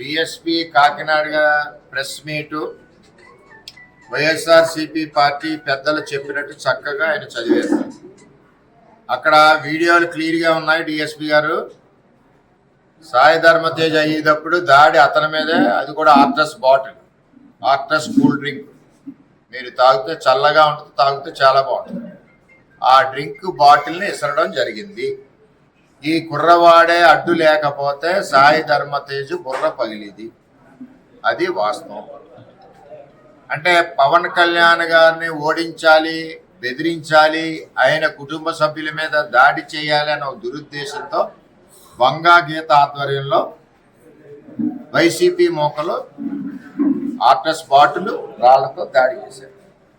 DSP Kakinada press meet. YSRCP party పెద్దలు చెప్పినట్టు చక్కగా ఆయన చదివేస్తారు అక్కడ వీడియోలు క్లియర్గా ఉన్నాయి డిఎస్పి గారు. సాయి ధర్మతేజ్ అయ్యేటప్పుడు దాడి అతని మీదే అది కూడా ఆర్ట్రస్ బాటిల్ ఆర్ట్రస్ కూల్ డ్రింక్. మీరు తాగితే చల్లగా ఉంటుంది తాగితే చాలా బాగుంటుంది. ఆ డ్రింక్ బాటిల్ని ఇసరడం జరిగింది. ఈ కుర్రవాడే అడ్డు లేకపోతే సాయి ధర్మతేజు బుర్ర పగిలిది. అది వాస్తవం. అంటే పవన్ కళ్యాణ్ గారిని ఓడించాలి బెదిరించాలి ఆయన కుటుంబ సభ్యుల మీద దాడి చేయాలి అనే దురుద్దేశంతో వంగా గీత ఆధ్వర్యంలో వైసీపీ మోకలు ఆర్టస్ బాటులు రాళ్ళతో దాడి చేశారు.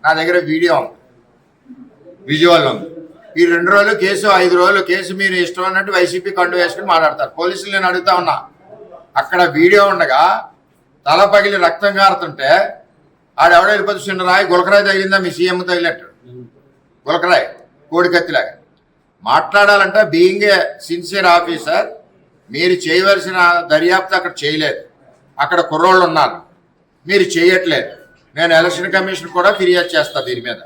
నా దగ్గర వీడియో ఉంది. విజువల్ ఉంది. ఈ రెండు రోజులు కేసు ఐదు రోజులు కేసు మీరు ఇష్టం అన్నట్టు వైసీపీ కండు వేసుకుని మాట్లాడతారు. పోలీసులు నేను అడుగుతా ఉన్నా. అక్కడ వీడియో ఉండగా తల పగిలి రక్తం కారుతుంటే ఆడెవడో వెళ్ళిపోతే చిన్న రాయి గులకరాయి తగిలిందా? మీ సీఎం తగిలినట్టు. గులకరాయి కోడికత్తిలాగా. మాట్లాడాలంటే బీయింగ్ ఏ సిన్సియర్ ఆఫీసర్ మీరు చేయవలసిన దర్యాప్తు అక్కడ చేయలేదు. అక్కడ కుర్రోళ్ళు ఉన్నారు. మీరు చేయట్లేదు. నేను ఎలక్షన్ కమిషన్ కూడా ఫిర్యాదు చేస్తా దీని మీద.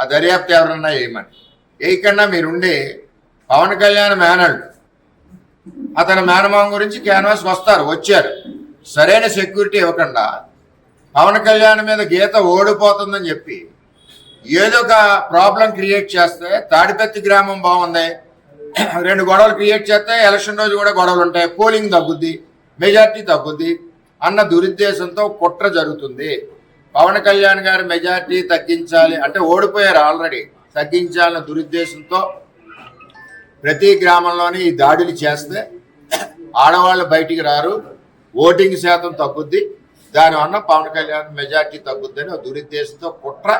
ఆ దర్యాప్తు ఎవరన్నా చేయమని. ఏకన్నా మీరుండి పవన్ కళ్యాణ్ మేనల్డ్. అతని మేనమామ గురించి క్యాన్వాస్ వస్తారు వచ్చారు. సరైన సెక్యూరిటీ ఇవ్వకుండా పవన్ కళ్యాణ్ మీద గీత ఓడిపోతుందని చెప్పి ఏదో ఒక ప్రాబ్లం క్రియేట్ చేస్తే తాడిపత్తి గ్రామం బాగుంది. రెండు గొడవలు క్రియేట్ చేస్తే ఎలక్షన్ రోజు కూడా గొడవలు ఉంటాయి. పోలింగ్ తగ్గుద్ది మెజార్టీ తగ్గుద్ది అన్న దురుద్దేశంతో కుట్ర జరుగుతుంది. పవన్ కళ్యాణ్ గారి మెజార్టీ తగ్గించాలి అంటే ఓడిపోయారు ఆల్రెడీ. తగ్గించాలన్న దురుద్దేశంతో ప్రతి గ్రామంలోని ఈ దాడులు చేస్తే ఆడవాళ్ళు బయటికి రారు ఓటింగ్ శాతం తగ్గుద్ది దానివల్ల పవన్ కళ్యాణ్ మెజార్టీ తగ్గుద్దని దురుద్దేశంతో కుట్ర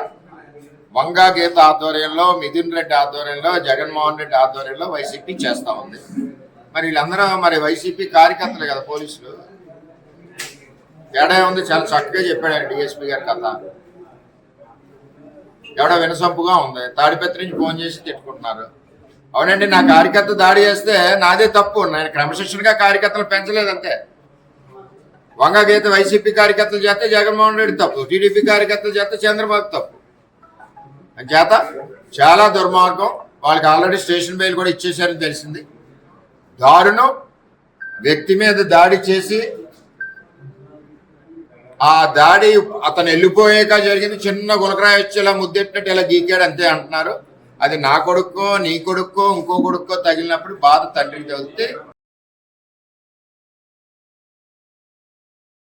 వంగా గీత ఆధ్వర్యంలో మిథున్ రెడ్డి ఆధ్వర్యంలో జగన్మోహన్ రెడ్డి ఆధ్వర్యంలో వైసీపీ చేస్తా ఉంది. మరి వీళ్ళందరూ మరి వైసీపీ కార్యకర్తలు కదా పోలీసులు. తేడా ఉంది చాలా చక్కగా చెప్పాడు డిఎస్పీ గారి కథ. ఎవడో వినసొంపుగా ఉంది. తాడిపత్రి నుంచి ఫోన్ చేసి తిట్టుకుంటున్నారు. అవునండి నా కార్యకర్త దాడి చేస్తే నాదే తప్పు. నేను క్రమశిక్షణగా కార్యకర్తలు పెంచలేదంతే వంగ గీత వైసీపీ కార్యకర్తలు చేస్తే జగన్మోహన్ రెడ్డి తప్పు. టీడీపీ కార్యకర్తలు చేస్తే చంద్రబాబు తప్పు. చేత చాలా దుర్మార్గం. వాళ్ళకి ఆల్రెడీ స్టేషన్ బెయిల్ కూడా ఇచ్చేశారని తెలిసింది. దారుణం. వ్యక్తి మీద దాడి చేసి ఆ దాడి అతను వెళ్ళిపోయాక జరిగింది. చిన్న గులకరాయి వచ్చి ఇలా ముద్దెట్టినట్టు ఇలా గీకాడు. అంతే అంటున్నారు. అది నా కొడుక్కో నీ కొడుక్కో ఇంకో కొడుక్కో తగిలినప్పుడు బాధ తండ్రికి తగిలితే